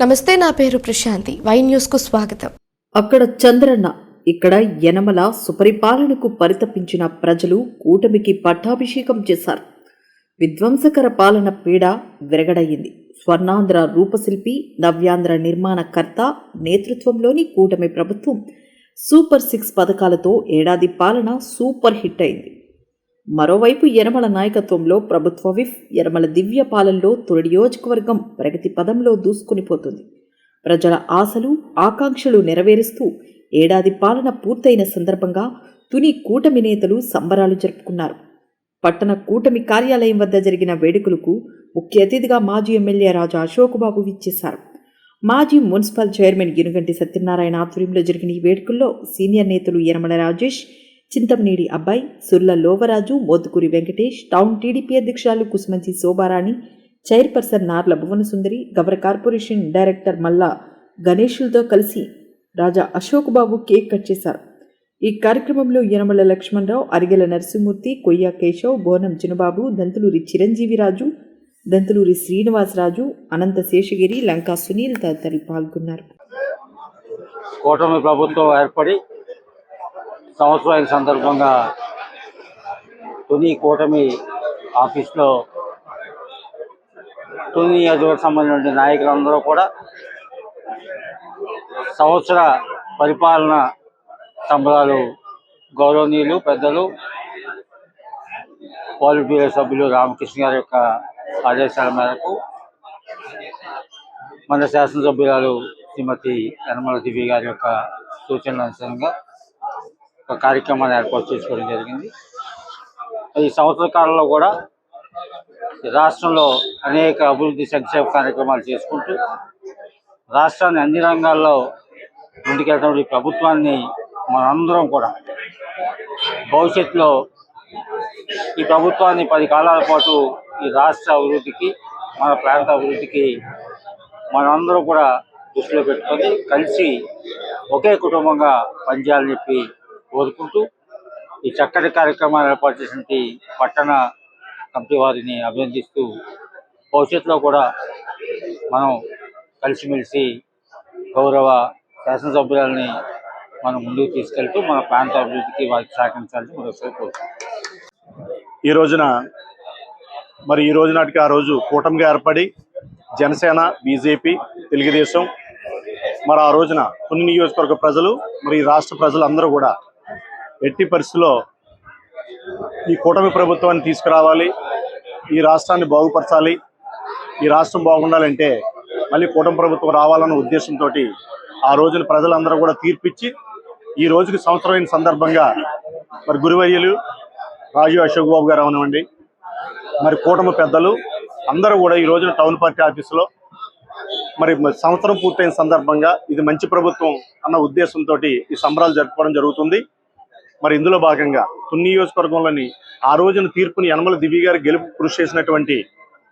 నమస్తే నా పేరు ప్రశాంతి. వై న్యూస్కు స్వాగతం. అక్కడ చంద్రన్న ఇక్కడ యనమల సుపరిపాలనకు పరితపించిన ప్రజలు కూటమికి పట్టాభిషేకం చేశారు. విధ్వంసకర పాలన పీడ విరగడయ్యింది. స్వర్ణాంధ్ర రూపశిల్పి నవ్యాంధ్ర నిర్మాణకర్త నేతృత్వంలోని కూటమి ప్రభుత్వం సూపర్ సిక్స్ పథకాలతో ఏడాది పాలన సూపర్ హిట్ అయింది. మరోవైపు యనమల నాయకత్వంలో ప్రభుత్వ విఫ్ యనమల దివ్య పాలనలో తొలి నియోజకవర్గం ప్రగతి పదంలో దూసుకునిపోతుంది ప్రజల ఆశలు ఆకాంక్షలు నెరవేరుస్తూ ఏడాది పాలన పూర్తయిన సందర్భంగా తుని కూటమి నేతలు సంబరాలు జరుపుకున్నారు. పట్టణ కూటమి కార్యాలయం వద్ద జరిగిన వేడుకలకు ముఖ్య అతిథిగా మాజీ ఎమ్మెల్యే రాజా అశోక్ బాబు విచ్చేశారు. మాజీ మున్సిపల్ చైర్మన్ గినుగంటి సత్యనారాయణ ఆధ్వర్యంలో జరిగిన ఈ వేడుకల్లో సీనియర్ నేతలు యనమల రాజేష్ చింతమనేడి అబ్బాయి సుర్ల లోవరాజు మోతుకూరి వెంకటేష్ టౌన్ టీడీపీ అధ్యక్షురాలు Kusumanchi Shobharani chairperson Narla Bhuvanasundari Gavara corporation director Malla గణేషులతో కలిసి రాజా అశోక్ బాబు కేక్ కట్ చేశారు. ఈ కార్యక్రమంలో యనమల లక్ష్మణరావు అరిగెల నరసింహమూర్తి కొయ్య కేశవ్ బోనం చినబాబు దంతులూరి చిరంజీవిరాజు దంతులూరి శ్రీనివాసరాజు అనంత శేషగిరి లంకా సునీల్ తదితరులు పాల్గొన్నారు. కూటమి ప్రభుత్వం ఏర్పడి సంవత్సరం సందర్భంగా తుని కూటమి ఆఫీస్లో తుని నియోజకవర్గం సంబంధించిన నాయకులందరూ కూడా సంవత్సర పరిపాలన సంబరాలు గౌరవనీయులు పెద్దలు పోలిట్ బ్యూరో సభ్యులు రామకృష్ణ గారి యొక్క ఆదేశాల మేరకు మన శాసనసభ్యురాలు శ్రీమతి యనమల దివి గారి యొక్క సూచనల అనుసారంగా ఒక కార్యక్రమాన్ని ఏర్పాటు చేసుకోవడం జరిగింది. ఈ సంవత్సర కాలంలో కూడా ఈ రాష్ట్రంలో అనేక అభివృద్ధి సంక్షేమ కార్యక్రమాలు చేసుకుంటూ రాష్ట్రాన్ని అన్ని రంగాల్లో ముందుకెళ్తున్న ఈ ప్రభుత్వాన్ని మనందరం కూడా భవిష్యత్తులో ఈ ప్రభుత్వాన్ని పది కాలాల పాటు ఈ రాష్ట్ర అభివృద్ధికి మన ప్రాంత అభివృద్ధికి మనందరం కూడా దృష్టిలో పెట్టుకొని కలిసి ఒకే కుటుంబంగా పనిచేయాలని చెప్పి కోరుకుంటూ ఈ చక్కటి కార్యక్రమాలు ఏర్పాటు చేసిన పట్టణ కమిటీ వారిని అభినందిస్తూ భవిష్యత్తులో కూడా మనం కలిసిమెలిసి గౌరవ శాసనసభ్యులని మనం ముందుకు తీసుకెళ్తూ మన ప్రాంత అభివృద్ధికి వారికి సహకరించాలని మరొకసారి కోరుకుంటున్నాం. ఈ రోజున మరి ఈ రోజు నాటికి ఆ రోజు కూటమిగా ఏర్పడి జనసేన బీజేపీ తెలుగుదేశం మరి ఆ రోజున కొన్ని నియోజకవర్గ ప్రజలు మరి ఈ రాష్ట్ర ప్రజలందరూ కూడా ఎట్టి పరిస్థితుల్లో ఈ కూటమి ప్రభుత్వాన్ని తీసుకురావాలి ఈ రాష్ట్రాన్ని బాగుపరచాలి ఈ రాష్ట్రం బాగుండాలంటే మళ్ళీ కూటమి ప్రభుత్వం రావాలన్న ఉద్దేశంతో ఆ రోజున ప్రజలందరూ కూడా తీర్పిచ్చి ఈ రోజుకి సంవత్సరమైన సందర్భంగా మరి గురువయ్యలు రాజు అశోక్ బాబు గారు అవనివ్వండి మరి కూటమి పెద్దలు అందరూ కూడా ఈ రోజున టౌన్ పార్టీ ఆఫీసులో మరి సంవత్సరం పూర్తయిన సందర్భంగా ఇది మంచి ప్రభుత్వం అన్న ఉద్దేశంతో ఈ సంబరాలు జరుపుకోవడం జరుగుతుంది. మరి ఇందులో భాగంగా తున్ని నియోజకవర్గంలోని ఆ రోజున తీర్పుని యనమల దివి గారు గెలుపు కృషి చేసినటువంటి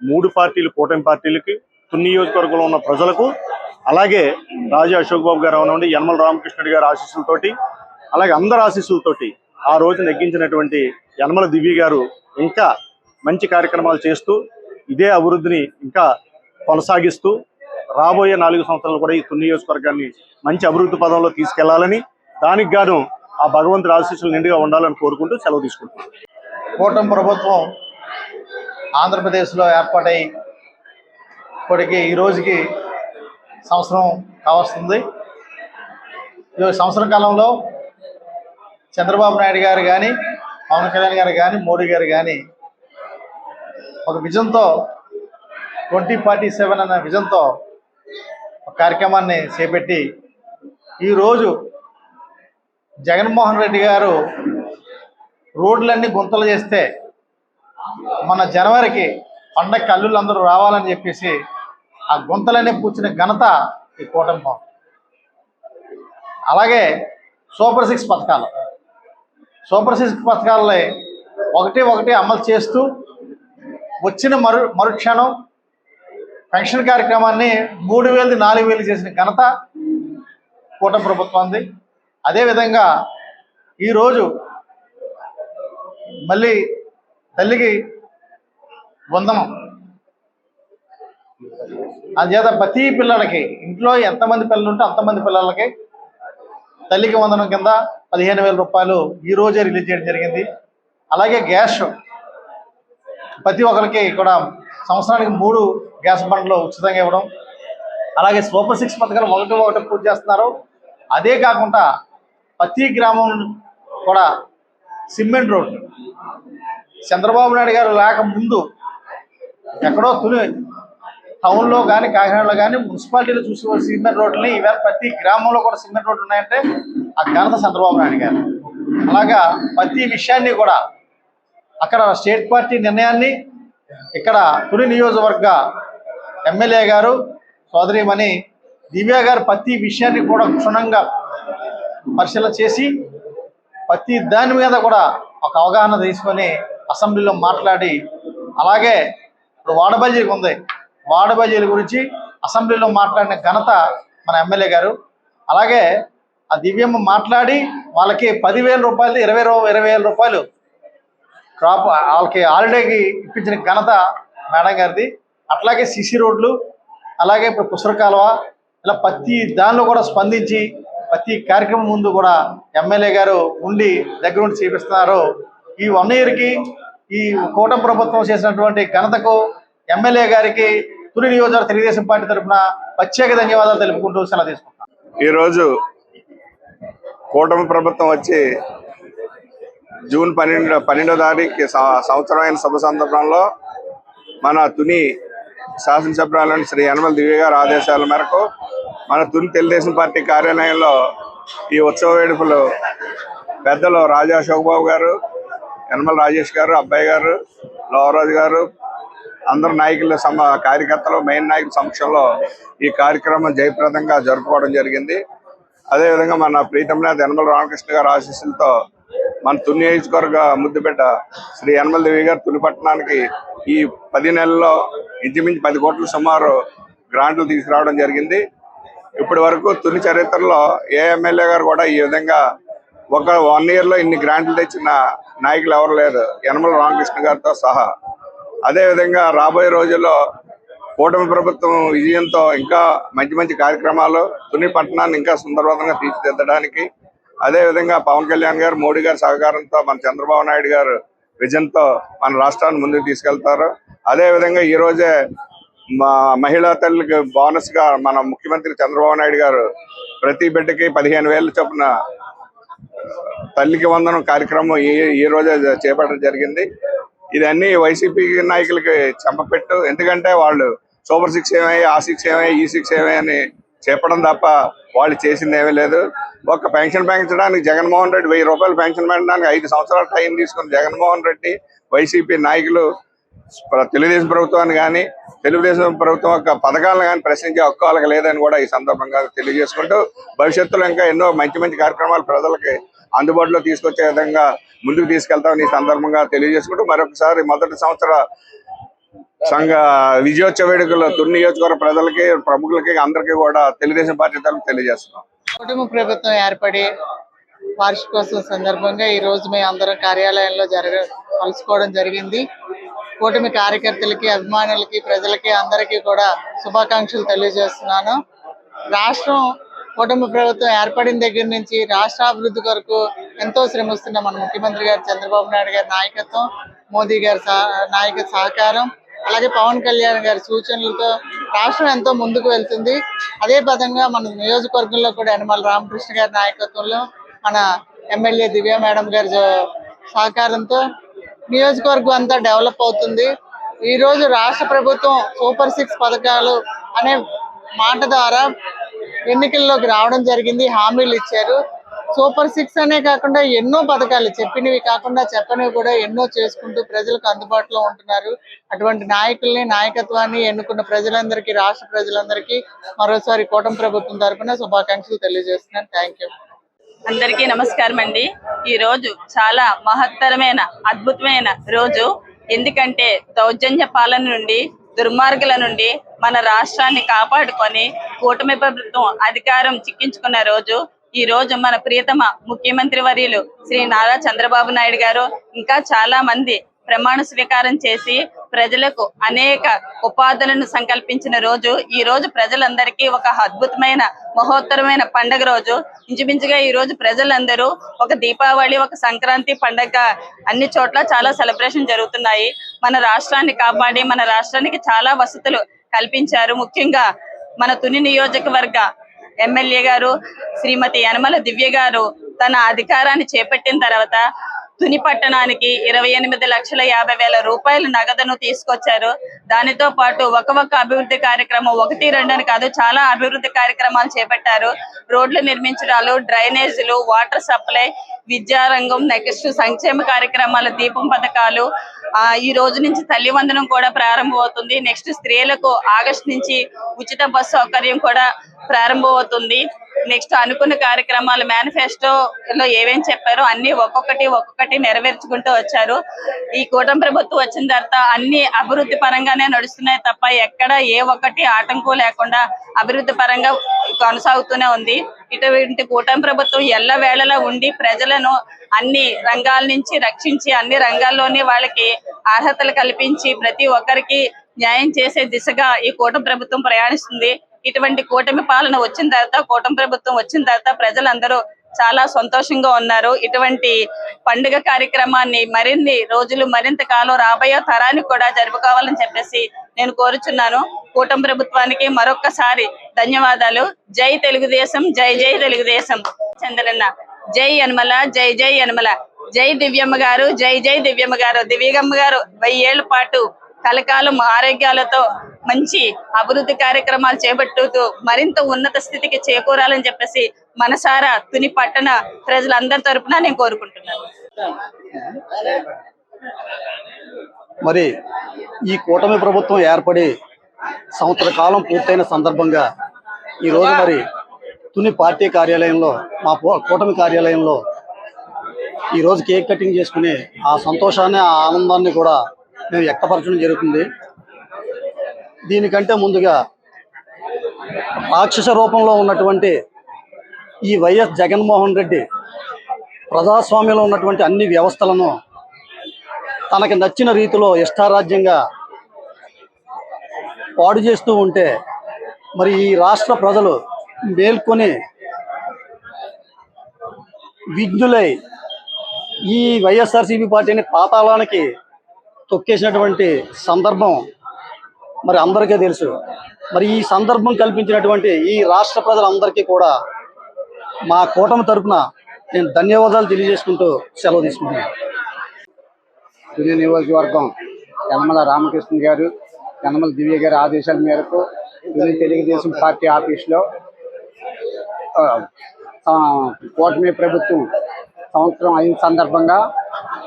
మూడు పార్టీలు కూటమి పార్టీలకి తున్ని నియోజకవర్గంలో ఉన్న ప్రజలకు అలాగే రాజా అశోక్ బాబు గారు అవనండి యనమల రామకృష్ణుడి గారి ఆశీస్సులతోటి అలాగే అందరి ఆశీస్సులతోటి ఆ రోజు నెగ్గించినటువంటి యనమల దివి గారు ఇంకా మంచి కార్యక్రమాలు చేస్తూ ఇదే అభివృద్ధిని ఇంకా కొనసాగిస్తూ రాబోయే నాలుగు సంవత్సరాలు కూడా ఈ తుని నియోజకవర్గాన్ని మంచి అభివృద్ధి పదంలో తీసుకెళ్ళాలని దానికి గాను ఆ భగవంతుడి ఆశీస్సులు నిండుగా ఉండాలని కోరుకుంటూ సెలవు తీసుకుంటున్నాను కూటమి ప్రభుత్వం ఆంధ్రప్రదేశ్లో ఏర్పాటై ఇప్పటికి ఈ రోజుకి సంవత్సరం కావస్తుంది. ఈ సంవత్సరం కాలంలో చంద్రబాబు నాయుడు గారు కానీ పవన్ కళ్యాణ్ గారు కానీ మోడీ గారు కానీ ఒక విజన్తో ట్వంటీ ఫార్టీ సెవెన్ అన్న విజన్తో ఒక కార్యక్రమాన్ని చేపట్టి ఈరోజు జగన్మోహన్ రెడ్డి గారు రోడ్లన్నీ గుంతలు చేస్తే మన జనవరికి పండగ కల్లులందరూ అందరూ రావాలని చెప్పేసి ఆ గుంతలన్నీ పూడ్చిన ఘనత ఈ కూటమి అలాగే సూపర్ సిక్స్ పథకాలు. సూపర్ సిక్స్ పథకాలని ఒకటి ఒకటి అమలు చేస్తూ వచ్చిన మరు మరుక్షణం పెన్షన్ కార్యక్రమాన్ని మూడు వేలది నాలుగు వేలు చేసిన ఘనత కూటమి ప్రభుత్వంది. అదేవిధంగా ఈరోజు మళ్ళీ తల్లికి వందనం. అందుచేత ప్రతి పిల్లలకి ఇంట్లో ఎంతమంది పిల్లలు ఉంటే అంతమంది పిల్లలకి తల్లికి వందనం కింద పదిహేను వేల రూపాయలు ఈరోజే రిలీజ్ చేయడం జరిగింది. అలాగే గ్యాస్ ప్రతి ఒక్కరికి కూడా సంవత్సరానికి మూడు గ్యాస్ బండ్లు ఉచితంగా ఇవ్వడం. అలాగే సూపర్ సిక్స్ పథకాలు ఒకటి ఒకటి పూర్తి చేస్తున్నారు. అదే కాకుండా ప్రతి గ్రామం కూడా సిమెంట్ రోడ్డు చంద్రబాబు నాయుడు గారు లేకముందు ఎక్కడో తుని టౌన్లో కానీ కాకినాడలో కానీ మున్సిపాలిటీలో చూసే సిమెంట్ రోడ్లని. ఈవేళ ప్రతి గ్రామంలో కూడా సిమెంట్ రోడ్లు ఉన్నాయంటే ఆ ఘనత చంద్రబాబు నాయుడు గారు. అలాగా ప్రతి విషయాన్ని కూడా అక్కడ స్టేట్ పార్టీ నిర్ణయాన్ని ఇక్కడ తుని నియోజకవర్గ ఎమ్మెల్యే గారు సోదరిమణి దివ్య గారు ప్రతి విషయాన్ని కూడా క్షుణ్ణంగా పరిశీలన చేసి ప్రతి దాని మీద కూడా ఒక అవగాహన తీసుకొని అసెంబ్లీలో మాట్లాడి అలాగే ఇప్పుడు వాడ ఉంది. వాడ గురించి అసెంబ్లీలో మాట్లాడిన ఘనత మన ఎమ్మెల్యే గారు. అలాగే ఆ దివ్యమ్మ మాట్లాడి వాళ్ళకి పదివేల రూపాయలు ఇరవై ఇరవై వేల రూపాయలు క్రాప్ వాళ్ళకి హాలిడేకి ఇప్పించిన ఘనత మేడం గారిది. అట్లాగే సిసి రోడ్లు అలాగే ఇప్పుడు పుసర కాలువ ఇలా ప్రతి దానిలో కూడా స్పందించి ప్రతి కార్యక్రమం ముందు కూడా ఎమ్మెల్యే గారు ఉండి దగ్గర ఉండి చేపిస్తున్నారు. ఈ వన్ ఇయర్కి ఈ కూటమి ప్రభుత్వం చేసినటువంటి ఘనతకు ఎమ్మెల్యే గారికి తుని నియోజకవర్గ తెలుగుదేశం పార్టీ తరఫున ప్రత్యేక ధన్యవాదాలు తెలుపుకుంటూ సెలవు తీసుకుంటాం ఈరోజు కూటమి ప్రభుత్వం వచ్చి జూన్ పన్నెండు పన్నెండో తారీఖు సంవత్సరమైన శుభ సందర్భంలో మన తుని శాసనసభ్యురాలని శ్రీ యనమల దివ్య గారి ఆదేశాల మేరకు మన తుని తెలుగుదేశం పార్టీ కార్యాలయంలో ఈ ఉత్సవ వేడుకలు పెద్దలు రాజా శోభబాబు గారు యనమల రాజేష్ గారు అబ్బాయి గారు లోవరాజు గారు అందరు నాయకుల సమ కార్యకర్తలు మెయిన్ నాయకుల సమక్షంలో ఈ కార్యక్రమం జయప్రదంగా జరుపుకోవడం జరిగింది. అదేవిధంగా మన ప్రీతంనాథ్ యనమల రామకృష్ణ గారు ఆశీస్సులతో మన తుని నియోజకవర్గ ముద్దుబిడ్డ శ్రీ యనమల దేవి గారు తుని పట్టణానికి ఈ పది నెలల్లో ఇంచుమించు పది కోట్ల సుమారు గ్రాంట్లు తీసుకురావడం జరిగింది. ఇప్పటి వరకు తుని చరిత్రలో ఏ ఎమ్మెల్యే గారు కూడా ఈ విధంగా ఒక వన్ ఇయర్లో ఇన్ని గ్రాంట్లు తెచ్చిన నాయకులు ఎవరు లేరు. యనమల రామకృష్ణ గారితో సహా. అదే విధంగా రాబోయే రోజుల్లో కూటమి ప్రభుత్వం విజయంతో ఇంకా మంచి మంచి కార్యక్రమాలు తుని పట్టణాన్ని ఇంకా సుందరవంతంగా తీర్చిదిద్దడానికి అదే విధంగా పవన్ కళ్యాణ్ గారు మోడీ గారి సహకారంతో మన చంద్రబాబు నాయుడు గారు విజన్తో మన రాష్ట్రాన్ని ముందుకు తీసుకెళ్తారు. అదే విధంగా ఈ రోజే మా మహిళా తల్లికి బోనస్గా మన ముఖ్యమంత్రి చంద్రబాబు నాయుడు గారు ప్రతి బిడ్డకి పదిహేను వేల చొప్పున తల్లికి వందనం కార్యక్రమం ఈ ఈ రోజే చేపట్టడం జరిగింది. ఇదన్నీ వైసీపీ నాయకులకి చెంపపెట్టు. ఎందుకంటే వాళ్ళు సూపర్ సిక్స్ ఏమై ఆ సిక్స్ ఏమై ఈ సిక్స్ ఏమై అని చెప్పడం తప్ప వాళ్ళు చేసింది ఏమీ లేదు. ఒక పెన్షన్ పెంచడానికి జగన్మోహన్ రెడ్డి వెయ్యి రూపాయలు పెన్షన్ పెట్టడానికి ఐదు సంవత్సరాల టైం తీసుకుని జగన్మోహన్ రెడ్డి వైసీపీ నాయకులు తెలుగుదేశం ప్రభుత్వాన్ని కానీ తెలుగుదేశం ప్రభుత్వం యొక్క పథకాలను కానీ ప్రశ్నించే హక్కు వాళ్ళకి లేదని కూడా ఈ సందర్భంగా తెలియజేసుకుంటూ భవిష్యత్తులో ఇంకా ఎన్నో మంచి మంచి కార్యక్రమాలు ప్రజలకి అందుబాటులో తీసుకొచ్చే విధంగా ముందుకు తీసుకెళ్తామని ఈ సందర్భంగా తెలియజేసుకుంటూ మరొకసారి మొదటి సంవత్సర సంఘ విజయోత్సవ వేడుకల్లో తుని నియోజకవర్గ ప్రజలకి ప్రముఖులకి అందరికీ కూడా తెలుగుదేశం పార్టీ తరఫున తెలియజేస్తున్నాం. కుటుంబ ప్రభుత్వం ఏర్పడి వార్షికోత్సవం సందర్భంగా ఈ రోజు మేము అందరం కార్యాలయంలో జరగ కలుసుకోవడం జరిగింది. కూటమి కార్యకర్తలకి అభిమానులకి ప్రజలకి అందరికీ కూడా శుభాకాంక్షలు తెలియజేస్తున్నాను. రాష్ట్రం కూటమి ప్రభుత్వం ఏర్పడిన దగ్గర నుంచి రాష్ట్ర అభివృద్ధి కొరకు ఎంతో శ్రమిస్తున్న మన ముఖ్యమంత్రి గారు చంద్రబాబు నాయుడు గారి నాయకత్వం మోదీ గారి సహ- నాయక సహకారం అలాగే పవన్ కళ్యాణ్ గారి సూచనలతో రాష్ట్రం ఎంతో ముందుకు వెళ్తుంది. అదే విధంగా మన నియోజకవర్గంలో కూడా యనమల రామకృష్ణ గారి నాయకత్వంలో మన ఎమ్మెల్యే దివ్య మేడం గారి సహకారంతో నియోజకవర్గం అంతా డెవలప్ అవుతుంది. ఈ రోజు రాష్ట్ర ప్రభుత్వం సూపర్ సిక్స్ పథకాలు అనే మాట ద్వారా ఎన్నికల్లోకి రావడం జరిగింది. హామీలు ఇచ్చారు. సూపర్ సిక్స్ అనే కాకుండా ఎన్నో పథకాలు చెప్పినవి కాకుండా చెప్పనివి కూడా ఎన్నో చేసుకుంటూ ప్రజలకు అందుబాటులో ఉంటున్నారు. అటువంటి నాయకుల్ని నాయకత్వాన్ని ఎన్నుకున్న ప్రజలందరికీ రాష్ట్ర ప్రజలందరికీ మరోసారి కూటమి ప్రభుత్వం తరఫున శుభాకాంక్షలు తెలియజేస్తున్నాను. థ్యాంక్ యూ అందరికీ నమస్కారం అండి. ఈ రోజు చాలా మహత్తరమైన అద్భుతమైన రోజు. ఎందుకంటే దౌర్జన్య పాలన నుండి దుర్మార్గుల నుండి మన రాష్ట్రాన్ని కాపాడుకొని కూటమి ప్రభుత్వం అధికారం చిక్కించుకున్న రోజు. ఈ రోజు మన ప్రియతమ ముఖ్యమంత్రి వర్యులు శ్రీ నారా చంద్రబాబు నాయుడు గారు ఇంకా చాలా మంది ప్రమాణ స్వీకారం చేసి ప్రజలకు అనేక ఉపాధులను సంకల్పించిన రోజు ఈ రోజు ప్రజలందరికీ ఒక అద్భుతమైన మహోత్తరమైన పండగ రోజు. ఇంచుమించుగా ఈ రోజు ప్రజలందరూ ఒక దీపావళి ఒక సంక్రాంతి పండగ అన్ని చోట్ల చాలా సెలబ్రేషన్ జరుగుతున్నాయి. మన రాష్ట్రాన్ని కాపాడి మన రాష్ట్రానికి చాలా వసతులు కల్పించారు. ముఖ్యంగా మన తుని నియోజకవర్గ ఎమ్మెల్యే గారు శ్రీమతి యనమల దివ్య గారు తన అధికారాన్ని చేపట్టిన తర్వాత తుని పట్టణానికి ఇరవై ఎనిమిది లక్షల యాభై వేల రూపాయల నగదును తీసుకొచ్చారు. దానితో పాటు ఒక ఒక్క అభివృద్ధి కార్యక్రమం ఒకటి రెండు అని కాదు చాలా అభివృద్ధి కార్యక్రమాలు చేపట్టారు. రోడ్లు నిర్మించడాలు డ్రైనేజీలు వాటర్ సప్లై విద్యారంగం నెక్స్ట్ సంక్షేమ కార్యక్రమాలు దీపం పథకాలు. ఆ ఈ రోజు నుంచి తల్లి వందనం కూడా ప్రారంభమవుతుంది. నెక్స్ట్ స్త్రీలకు ఆగస్ట్ నుంచి ఉచిత బస్సు సౌకర్యం కూడా ప్రారంభమవుతుంది. నెక్స్ట్ అనుకున్న కార్యక్రమాలు మేనిఫెస్టో లో ఏమేం చెప్పారో అన్ని ఒక్కొక్కటి ఒక్కొక్కటి నెరవేర్చుకుంటూ వచ్చారు. ఈ కూటమి ప్రభుత్వం వచ్చిన తర్వాత అన్ని అభివృద్ధి పరంగానే నడుస్తున్నాయి తప్ప ఎక్కడ ఏ ఒక్కటి ఆటంకం లేకుండా అభివృద్ధి పరంగా కొనసాగుతూనే ఉంది. ఇటువంటి కూటమి ప్రభుత్వం ఎల్లవేళలా ఉండి ప్రజలను అన్ని రంగాల నుంచి రక్షించి అన్ని రంగాల్లోనే వాళ్ళకి అర్హతలు కల్పించి ప్రతి ఒక్కరికి న్యాయం చేసే దిశగా ఈ కూటమి ప్రభుత్వం ప్రయాణిస్తుంది. ఇటువంటి కూటమి పాలన వచ్చిన తర్వాత కూటమి ప్రభుత్వం వచ్చిన తర్వాత ప్రజలందరూ చాలా సంతోషంగా ఉన్నారు. ఇటువంటి పండుగ కార్యక్రమాన్ని మరిన్ని రోజులు మరింత కాలం రాబోయే తరానికి కూడా జరుపుకోవాలని చెప్పేసి నేను కోరుచున్నాను. కూటమి ప్రభుత్వానికి మరొక్కసారి ధన్యవాదాలు. జై తెలుగుదేశం జై జై తెలుగుదేశం. చంద్రన్న జై యనమల జై జై యనమల. జై దివ్యమ్మ గారు జై జై దివ్యమ్మ గారు. దివ్యమ్మ గారు వెయ్యేళ్ళ పాటు కలకాలం ఆరోగ్యాలతో మంచి అభివృద్ధి కార్యక్రమాలు చేపట్టుతూ మరింత ఉన్నత స్థితికి చేకూరాలని చెప్పేసి మనసారా తుని పట్టణ ప్రజలందరి తరపున నేను కోరుకుంటున్నాను. మరి ఈ కూటమి ప్రభుత్వం ఏర్పడి సంవత్సర కాలం పూర్తయిన సందర్భంగా ఈరోజు మరి తుని పార్టీ కార్యాలయంలో మా కూటమి కార్యాలయంలో ఈరోజు కేక్ కటింగ్ చేసుకుని ఆ సంతోషాన్ని ఆ ఆనందాన్ని కూడా మేము వ్యక్తపరచడం జరుగుతుంది. దీనికంటే ముందుగా రాక్షస రూపంలో ఉన్నటువంటి ఈ వైఎస్ జగన్మోహన్ రెడ్డి ప్రజాస్వామ్యంలో ఉన్నటువంటి అన్ని వ్యవస్థలను తనకి నచ్చిన రీతిలో ఇష్టారాజ్యంగా పాడు చేస్తూ ఉంటే మరి ఈ రాష్ట్ర ప్రజలు మేల్కొని విజ్ఞులై ఈ వైఎస్ఆర్సీపీ పార్టీని పాతాళానికి తొక్కేసినటువంటి సందర్భం మరి అందరికీ తెలుసు. మరి ఈ సందర్భం కల్పించినటువంటి ఈ రాష్ట్ర ప్రజలందరికీ కూడా మా కూటమి తరపున నేను ధన్యవాదాలు తెలియజేసుకుంటూ సెలవు తీసుకుంటున్నాను. తుని నియోజకవర్గం యనమల రామకృష్ణ గారు యనమల దివ్య గారి ఆదేశాల మేరకు తుని తెలుగుదేశం పార్టీ ఆఫీస్లో ఆ, కూటమి ప్రభుత్వం సంవత్సరం అయిన సందర్భంగా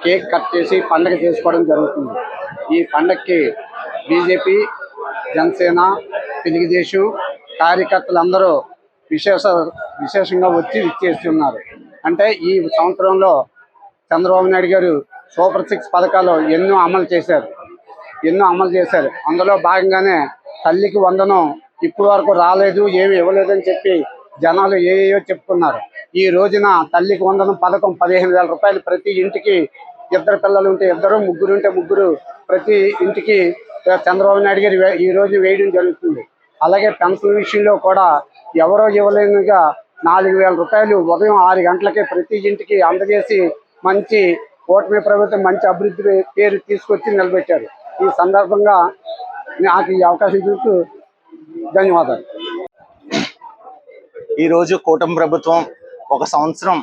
కేక్ కట్ చేసి పండగ చేసుకోవడం జరుగుతుంది. ఈ పండగకి బీజేపీ జనసేన తెలుగుదేశం కార్యకర్తలందరూ విశేష విశేషంగా వచ్చి విచ్చేస్తున్నారు. అంటే ఈ సంవత్సరంలో చంద్రబాబు నాయుడు గారు సూపర్ సిక్స్ పథకాలు ఎన్నో అమలు చేశారు. ఎన్నో అమలు చేశారు. అందులో భాగంగానే తల్లికి వందనం ఇప్పటి వరకు రాలేదు ఏమి ఇవ్వలేదని చెప్పి జనాలు ఏయో చెప్పుకున్నారు ఈ రోజున తల్లికి వందనం పథకం పదిహేను వేల రూపాయలు ప్రతి ఇంటికి. ఇద్దరు పిల్లలు ఉంటే ఇద్దరు ముగ్గురు ఉంటే ముగ్గురు ప్రతి ఇంటికి. చంద్రబాబు నాయుడు గారు ఈ రోజు వేయడం జరుగుతుంది. అలాగే పెన్షన్ విషయంలో కూడా ఎవరో ఇవ్వలేనుగా నాలుగు వేల రూపాయలు ఉదయం ఆరు గంటలకే ప్రతి ఇంటికి అందజేసి మంచి కూటమి ప్రభుత్వం మంచి అభివృద్ధి పేరు తీసుకొచ్చి నిలబెట్టారు. ఈ సందర్భంగా నాకు ఈ అవకాశం చూస్తూ ధన్యవాదాలు. ఈరోజు కూటమి ప్రభుత్వం ఒక సంవత్సరం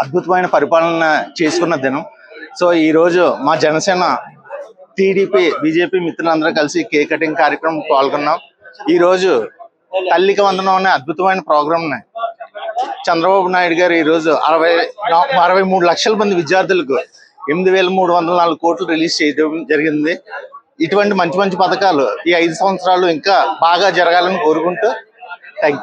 అద్భుతమైన పరిపాలన చేసుకున్న దినం. సో ఈరోజు మా జనసేన టీడీపీ బీజేపీ మిత్రులందరూ కలిసి కేక్ కటింగ్ కార్యక్రమం పాల్గొన్నాం. ఈరోజు తల్లికి వందనం అనే అద్భుతమైన ప్రోగ్రామ్ చంద్రబాబు నాయుడు గారు ఈరోజు అరవై అరవై మూడు లక్షల మంది విద్యార్థులకు ఎనిమిది వేల మూడు వందల నాలుగు కోట్లు రిలీజ్ చేయడం జరిగింది. ఇటువంటి మంచి మంచి పథకాలు ఈ ఐదు సంవత్సరాలు ఇంకా బాగా జరగాలని కోరుకుంటూ థ్యాంక్